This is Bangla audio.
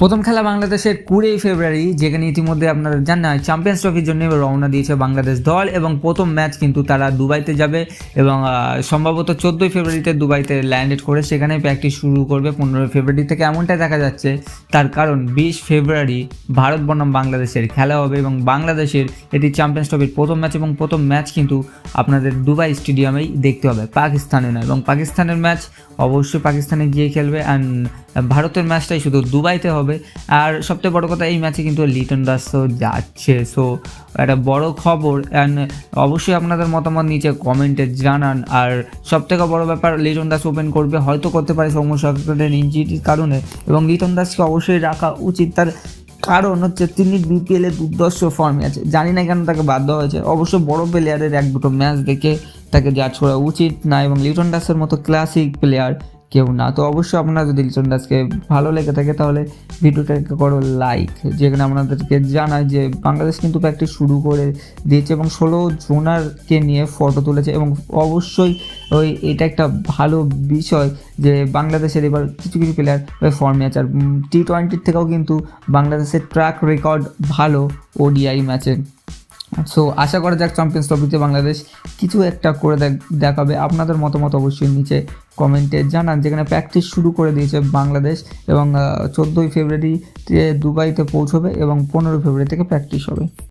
প্রথম খেলা বাংলাদেশের কুড়ি ফেব্রুয়ারি, যেখানে ইতিমধ্যে আপনারা জানেন চ্যাম্পিয়ন্স ট্রফির জন্য রওনা দিয়েছে বাংলাদেশ দল এবং প্রথম ম্যাচ কিন্তু তারা দুবাইতে যাবে এবং সম্ভবত চোদ্দোই ফেব্রুয়ারিতে দুবাইতে ল্যান্ডেড করে সেখানে প্র্যাকটিস শুরু করবে। পনেরোই ফেব্রুয়ারি থেকে এমনটাই দেখা যাচ্ছে। তার কারণ বিশ ফেব্রুয়ারি ভারত বনাম বাংলাদেশের খেলা হবে এবং বাংলাদেশের এটি চ্যাম্পিয়ন্স ট্রফির প্রথম ম্যাচ এবং প্রথম ম্যাচ কিন্তু আপনাদের দুবাই স্টেডিয়ামেই দেখতে হবে, পাকিস্তানে নয় এবং পাকিস্তানের ম্যাচ অবশ্যই পাকিস্তানে গিয়ে খেলবে। অ্যান্ড ভারতের ম্যাচটাই শুধু দুবাইতে হবে আর সবথেকে বড় কথা, এই ম্যাচে কিন্তু লিটন দাসও যাচ্ছে। সো একটা বড় খবর। অ্যান্ড অবশ্যই আপনাদের মতামত নিচে কমেন্টে জানান। আর সবথেকে বড় ব্যাপার, লিটন দাস ওপেন করবে, হয়তো করতে পারে সৌম্য সরকারের ইঞ্জুরির কারণে। এবং লিটন দাসকে অবশ্যই রাখা উচিত। তার কারণ হচ্ছে, তিনি বিপিএল দুর্দর্শ ফর্মে আছে। জানি না কেন তাকে বাধ্য হয়েছে। অবশ্য বড় প্লেয়ারের এক দুটো ম্যাচ দেখে তাকে যা ছোড়া উচিত না। এবং লিটন দাসের মতো ক্লাসিক প্লেয়ার কেউ না। তো অবশ্যই আপনারা যদি লিটন দাসকে ভালো লেগে থাকে, তাহলে ভিডিওটাকে করো লাইক যেখানে আপনাদেরকে জানায় যে বাংলাদেশ কিন্তু প্র্যাকটিস শুরু করে দিয়েছে এবং ষোলো জোনারকে নিয়ে ফটো তুলেছে এবং অবশ্যই ওই এটা একটা ভালো বিষয় যে বাংলাদেশের এবার কিছু কিছু প্লেয়ার ফর্মে আছে। আর টি টোয়েন্টির থেকেও কিন্তু বাংলাদেশের ট্র্যাক রেকর্ড ভালো ওডিআই ম্যাচে সো আশা করা যাক চ্যাম্পিয়ন্স ট্রফিতে বাংলাদেশ কিছু একটা করে দেখ- দেখাবে। আপনাদের মতামত অবশ্যই নিচে কমেন্টে জানান, যেখানে প্র্যাকটিস শুরু করে দিয়েছে বাংলাদেশ এবং চোদ্দোই ফেব্রুয়ারিতে দুবাইতে পৌঁছবে এবং পনেরোই ফেব্রুয়ারি থেকে প্র্যাকটিস হবে।